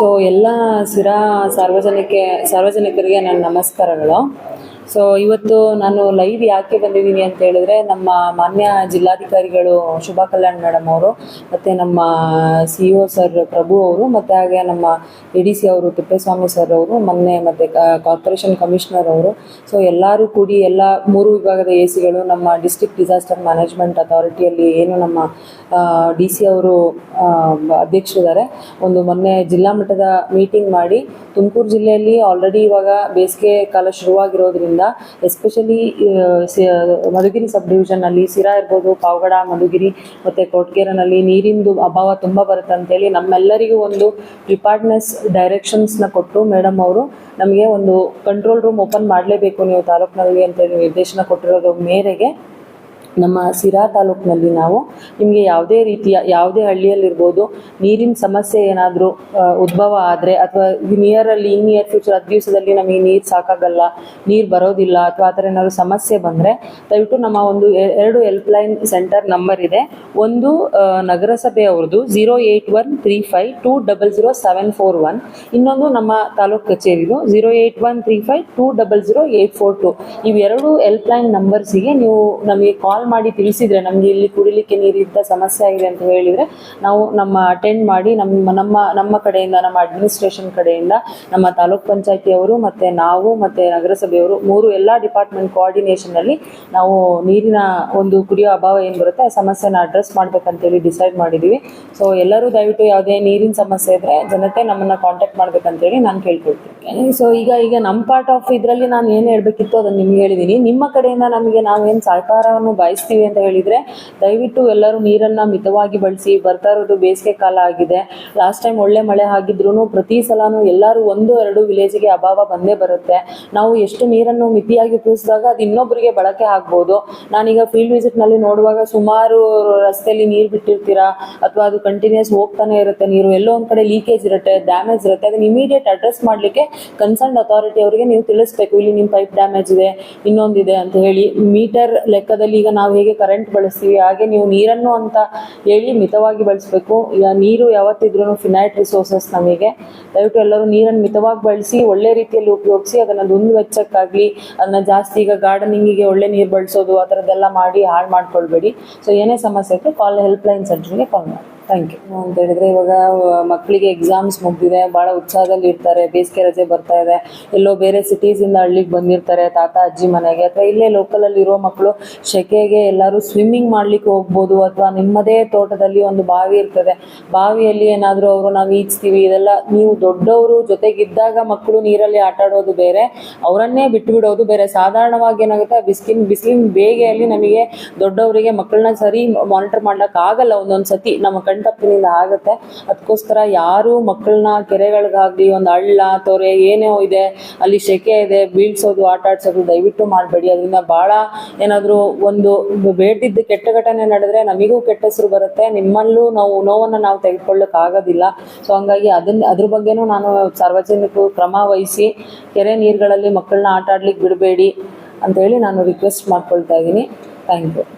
So ಎಲ್ಲ ಸಿರಾ ಸಾರ್ವಜನಿಕ ಸಾರ್ವಜನಿಕರಿಗೆ ನನ್ನ ನಮಸ್ಕಾರಗಳು. ಸೊ ಇವತ್ತು ನಾನು ಲೈವ್ ಯಾಕೆ ಬಂದಿದ್ದೀನಿ ಅಂತ ಹೇಳಿದ್ರೆ, ನಮ್ಮ ಮಾನ್ಯ ಜಿಲ್ಲಾಧಿಕಾರಿಗಳು ಶುಭಾ ಕಲ್ಯಾಣ್ ಮೇಡಮ್ ಅವರು, ಮತ್ತು ನಮ್ಮ ಸಿ ಇ ಸರ್ ಪ್ರಭು ಅವರು, ಮತ್ತು ಹಾಗೆ ನಮ್ಮ ಎ ಡಿ ಸಿ ಅವರು, ತಿಪ್ಪೇಸ್ವಾಮಿ ಸರ್ ಅವರು, ಮೊನ್ನೆ ಮತ್ತು ಕಾರ್ಪೊರೇಷನ್ ಕಮಿಷನರ್ ಅವರು. ಸೊ ಎಲ್ಲರೂ ಕೂಡಿ ಎಲ್ಲ ಮೂರು ವಿಭಾಗದ ಎ ಸಿಗಳು ನಮ್ಮ ಡಿಸ್ಟ್ರಿಕ್ಟ್ ಡಿಸಾಸ್ಟರ್ ಮ್ಯಾನೇಜ್ಮೆಂಟ್ ಅಥಾರಿಟಿಯಲ್ಲಿ ಏನು ನಮ್ಮ ಡಿ ಸಿ ಅವರು ಅಧ್ಯಕ್ಷರಿದ್ದಾರೆ. ಒಂದು ಮೊನ್ನೆ ಜಿಲ್ಲಾ ಮಟ್ಟದ ಮೀಟಿಂಗ್ ಮಾಡಿ, ತುಮಕೂರು ಜಿಲ್ಲೆಯಲ್ಲಿ ಆಲ್ರೆಡಿ ಇವಾಗ ಬೇಸಿಗೆ ಕಾಲ ಶುರುವಾಗಿರೋದ್ರಿಂದ ಎಸ್ಪೆಷಲಿ ಮಧುಗಿರಿ ಸಬ್ ಡಿವಿಷನ್ನಲ್ಲಿ ಸಿರಾ ಇರ್ಬೋದು, ಪಾವಗಡ, ಮಧುಗಿರಿ ಮತ್ತು ಕೊಟ್ಗೇರನಲ್ಲಿ ನೀರಿಂದು ಅಭಾವ ತುಂಬ ಬರುತ್ತೆ ಅಂತೇಳಿ ನಮ್ಮೆಲ್ಲರಿಗೂ ಒಂದು ಪ್ರಿಪಾರ್ಡ್ನೆಸ್ ಡೈರೆಕ್ಷನ್ಸ್ನ ಕೊಟ್ಟು ಮೇಡಮ್ ಅವರು ನಮಗೆ ಒಂದು ಕಂಟ್ರೋಲ್ ರೂಮ್ ಓಪನ್ ಮಾಡಲೇಬೇಕು ನೀವು ತಾಲೂಕಿನಲ್ಲಿ ಅಂತೇಳಿ ನಿರ್ದೇಶನ ಕೊಟ್ಟಿರೋದು ಮೇರೆಗೆ. ನಮ್ಮ ಸಿರಾ ತಾಲೂಕಿನಲ್ಲಿ ನಾವು ನಿಮಗೆ ಯಾವುದೇ ರೀತಿಯ, ಯಾವುದೇ ಹಳ್ಳಿಯಲ್ಲಿರ್ಬೋದು ನೀರಿನ ಸಮಸ್ಯೆ ಏನಾದರೂ ಉದ್ಭವ ಆದರೆ ಅಥವಾ ನಿಯರಲ್ಲಿ ಇನ್ ನಿಯರ್ ಫ್ಯೂಚರ್ ಹತ್ತು ದಿವಸದಲ್ಲಿ ನಮಗೆ ನೀರು ಸಾಕಾಗಲ್ಲ, ನೀರು ಬರೋದಿಲ್ಲ ಅಥವಾ ಆ ಥರ ಏನಾದರೂ ಸಮಸ್ಯೆ ಬಂದರೆ ದಯವಿಟ್ಟು ನಮ್ಮ ಒಂದು ಎರಡು ಹೆಲ್ಪ್ ಲೈನ್ ಸೆಂಟರ್ ನಂಬರ್ ಇದೆ. ಒಂದು ನಗರಸಭೆಯವ್ರದ್ದು zero eight one three five two double zero seven four one ಇನ್ನೊಂದು ನಮ್ಮ ತಾಲೂಕು ಕಚೇರಿದು zero eight one three five two double zero eight four two ಇವೆರಡು ಹೆಲ್ಪ್ಲೈನ್ ನಂಬರ್ಸಿಗೆ ನೀವು ನಮಗೆ ಕಾಲ್ ಮಾಡಿ ತಿಳಿಸಿದ್ರೆ ನಮಗೆ ಇಲ್ಲಿ ಕುಡಿಲಿಕ್ಕೆ ನೀರಿದ್ದ ಸಮಸ್ಯೆ ಆಗಿದೆ ಅಂತ ಹೇಳಿದ್ರೆ ನಾವು ನಮ್ಮ ಅಟೆಂಡ್ ಮಾಡಿ ನಮ್ಮ ನಮ್ಮ ನಮ್ಮ ಕಡೆಯಿಂದ, ನಮ್ಮ ಅಡ್ಮಿನಿಸ್ಟ್ರೇಷನ್ ಕಡೆಯಿಂದ ನಮ್ಮ ತಾಲೂಕ್ ಪಂಚಾಯತಿಯವರು ಮತ್ತೆ ನಾವು ಮತ್ತೆ ನಗರಸಭೆಯವರು ಮೂರು ಎಲ್ಲ ಡಿಪಾರ್ಟ್ಮೆಂಟ್ ಕೋಆರ್ಡಿನೇಷನಲ್ಲಿ ನಾವು ನೀರಿನ ಒಂದು ಕುಡಿಯೋ ಅಭಾವ ಏನು ಬರುತ್ತೆ ಆ ಸಮಸ್ಯೆನ ಅಡ್ರೆಸ್ ಮಾಡ್ಬೇಕಂತೇಳಿ ಡಿಸೈಡ್ ಮಾಡಿದ್ದೀವಿ ಸೊ ಎಲ್ಲರೂ ದಯವಿಟ್ಟು ಯಾವುದೇ ನೀರಿನ ಸಮಸ್ಯೆ ಇದ್ರೆ ಜನತೆ ನಮ್ಮನ್ನ ಕಾಂಟ್ಯಾಕ್ಟ್ ಮಾಡ್ಬೇಕಂತೇಳಿ ನಾನು ಕೇಳ್ಕೊಳ್ತೀನಿ. ಸೊ ಈಗ ಈಗ ನಮ್ಮ ಪಾರ್ಟ್ ಆಫ್ ಇದರಲ್ಲಿ ನಾನು ಏನು ಹೇಳಬೇಕಿತ್ತು ಅದನ್ನು ನಿಮ್ಗೆ ಹೇಳಿದ್ದೀನಿ ನಿಮ್ಮ ಕಡೆಯಿಂದ ನಮಗೆ ನಾವೇನು ಸಹಕಾರವನ್ನು ಬಯಸ್ತೀವಿ ಅಂತ ಹೇಳಿದರೆ, ದಯವಿಟ್ಟು ಎಲ್ಲರೂ ನೀರನ್ನು ಮಿತವಾಗಿ ಬಳಸಿ, ಬರ್ತಾ ಇರೋದು ಬೇಸಿಗೆ ಕಾಲ ಆಗಿದೆ. ಲಾಸ್ಟ್ ಟೈಮ್ ಒಳ್ಳೆ ಮಳೆ ಆಗಿದ್ರು ಪ್ರತಿ ಸಲನೂ ಎಲ್ಲರೂ ಒಂದು, ಎರಡು ವಿಲೇಜಿಗೆ ಅಭಾವ ಬಂದೇ ಬರುತ್ತೆ. ನಾವು ಎಷ್ಟು ನೀರನ್ನು ಮಿತಿಯಾಗಿ ಉಪಯೋಗಿಸಿದಾಗ ಅದು ಇನ್ನೊಬ್ಬರಿಗೆ ಬಳಕೆ ಆಗ್ಬೋದು. ನಾನೀಗ ಫೀಲ್ಡ್ ವಿಸಿಟ್ನಲ್ಲಿ ನೋಡುವಾಗ ಸುಮಾರು ರಸ್ತೆಯಲ್ಲಿ ನೀರು ಬಿಟ್ಟಿರ್ತೀರಾ? ಅಥವಾ ಅದು ಕಂಟಿನ್ಯೂಸ್ ಹೋಗ್ತಾನೆ ಇರುತ್ತೆ ನೀರು? ಎಲ್ಲೋ ಒಂದು ಕಡೆ ಲೀಕೇಜ್ ಇರುತ್ತೆ ಡ್ಯಾಮೇಜ್ ಇರುತ್ತೆ. ಅದನ್ನ ಇಮಿಡಿಯೇಟ್ ಅಡ್ರೆಸ್ ಮಾಡ್ಲಿಕ್ಕೆ ಕನ್ಸರ್ನ್ ಅಥಾರಿಟಿ ಅವರಿಗೆ ನೀವು ತಿಳಿಸ್ಬೇಕು. ಇಲ್ಲಿ ನಿಮ್ಮ ಪೈಪ್ ಡ್ಯಾಮೇಜ್ ಇದೆ, ಇನ್ನೊಂದಿದೆ ಅಂತ ಹೇಳಿ. ಮೀಟರ್ ಲೆಕ್ಕದಲ್ಲಿ ಈಗ ನಾವು ಹೇಗೆ ಕರೆಂಟ್ ಬಳಸ್ತೀವಿ, ಹಾಗೆ ನೀವು ನೀರನ್ನು ಅಂತ ಹೇಳಿ ಮಿತವಾಗಿ ಬಳಸಬೇಕು. ಈಗ ನೀರು ಯಾವತ್ತಿದ್ರೂ ಫಿನೈಟ್ ರಿಸೋರ್ಸಸ್ ನಮಗೆ. ದಯವಿಟ್ಟು ಎಲ್ಲರೂ ನೀರನ್ನು ಮಿತವಾಗಿ ಬಳಸಿ, ಒಳ್ಳೆ ರೀತಿಯಲ್ಲಿ ಉಪಯೋಗಿಸಿ, ಅದನ್ನು ದುಂದು ವೆಚ್ಚಕ್ಕಾಗಲಿ, ಅದನ್ನ ಜಾಸ್ತಿ ಈಗ ಗಾರ್ಡನಿಂಗಿಗೆ ಒಳ್ಳೆ ನೀರು ಬಳಸೋದು, ಆ ಥರದ್ದೆಲ್ಲ ಮಾಡಿ ಹಾಳು ಮಾಡ್ಕೊಳ್ಬೇಡಿ. ಸೊ ಏನೇ ಸಮಸ್ಯೆ ಇತ್ತು ಕಾಲ್ ಹೆಲ್ಪ್ಲೈನ್ ಸೆಂಟ್ರಿಗೆ ಕಾಲ್ ಮಾಡಿ. Thank you. ಅಂತ ಹೇಳಿದ್ರೆ ಇವಾಗ ಮಕ್ಕಳಿಗೆ ಎಕ್ಸಾಮ್ಸ್ ಮುಗ್ದಿದೆ ಭಾಳ ಉತ್ಸಾಹದಲ್ಲಿ ಇರ್ತಾರೆ, ಬೇಸಿಗೆ ರಜೆ ಬರ್ತಾ ಇದೆ. ಎಲ್ಲೋ ಬೇರೆ ಸಿಟೀಸಿಂದ ಹಳ್ಳಿಗೆ ಬಂದಿರ್ತಾರೆ, ತಾತ, ಅಜ್ಜಿ ಮನೆಗೆ, ಅಥವಾ ಇಲ್ಲೇ ಲೋಕಲಲ್ಲಿ ಇರೋ ಮಕ್ಕಳು ಸೆಕೆಗೆ ಎಲ್ಲರೂ ಸ್ವಿಮ್ಮಿಂಗ್ ಮಾಡ್ಲಿಕ್ಕೆ ಹೋಗ್ಬೋದು, ಅಥವಾ ನಿಮ್ಮದೇ ತೋಟದಲ್ಲಿ ಒಂದು ಬಾವಿ ಇರ್ತದೆ. ಬಾವಿಯಲ್ಲಿ ಏನಾದರೂ ಅವರು ನಾವು ಈಜ್ತೀವಿ, ಇದೆಲ್ಲ ನೀವು ದೊಡ್ಡವರು ಜೊತೆಗಿದ್ದಾಗ ಮಕ್ಕಳು ನೀರಲ್ಲಿ ಆಟ ಆಡೋದು ಬೇರೆ, ಅವರನ್ನೇ ಬಿಟ್ಟು ಬಿಡೋದು ಬೇರೆ. ಸಾಧಾರಣವಾಗಿ ಏನಾಗುತ್ತೆ, ಬಿಸಿಲಿನ ಬಿಸಿಲಿನ ಬೇಗೆಯಲ್ಲಿ ನಮಗೆ ದೊಡ್ಡವರಿಗೆ ಮಕ್ಕಳನ್ನ ಸರಿ ಮಾನಿಟರ್ ಮಾಡ್ಲಿಕ್ಕೆ ಆಗಲ್ಲ ಒಂದೊಂದು ಸತಿ ನಮ್ಮ ಕಣ್ತಪ್ಪಿನಿಂದ ಆಗುತ್ತೆ? ಅದಕ್ಕೋಸ್ಕರ ಯಾರು ಮಕ್ಕಳನ್ನ ಕೆರೆಗಳಿಗಾಗ್ಲಿ, ಒಂದು ಹಳ್ಳ, ತೊರೆ, ಏನೇ ಇದೆ, ಅಲ್ಲಿ ಸೆಕೆ ಇದೆ, ಬೀಳ್ಸೋದು, ಆಟ ಆಡ್ಸೋದು ದಯವಿಟ್ಟು ಮಾಡಬೇಡಿ. ಅದರಿಂದ ಭಾಳ ಏನಾದರೂ ಒಂದು ಬೇಡ್ದಿದ್ದು ಕೆಟ್ಟ ಘಟನೆ ನಡೆದ್ರೆ ನಮಗೂ ಕೆಟ್ಟ ಹೆಸರು ಬರುತ್ತೆ. ನಿಮ್ಮಲ್ಲೂ ನಾವು ನೋವನ್ನು ನಾವು ತೆಗೆದುಕೊಳ್ಳಕ್ ಆಗೋದಿಲ್ಲ. ಸೊ ಹಂಗಾಗಿ ಅದನ್ನ, ಅದ್ರ ಬಗ್ಗೆನೂ ನಾನು ಸಾರ್ವಜನಿಕರು ಕ್ರಮ ವಹಿಸಿ ಕೆರೆ ನೀರುಗಳಲ್ಲಿ ಮಕ್ಕಳನ್ನ ಆಟ ಆಡ್ಲಿಕ್ಕೆ ಬಿಡಬೇಡಿ ಅಂತೇಳಿ ನಾನು ರಿಕ್ವೆಸ್ಟ್ ಮಾಡ್ಕೊಳ್ತಾ ಇದ್ದೀನಿ. Thank you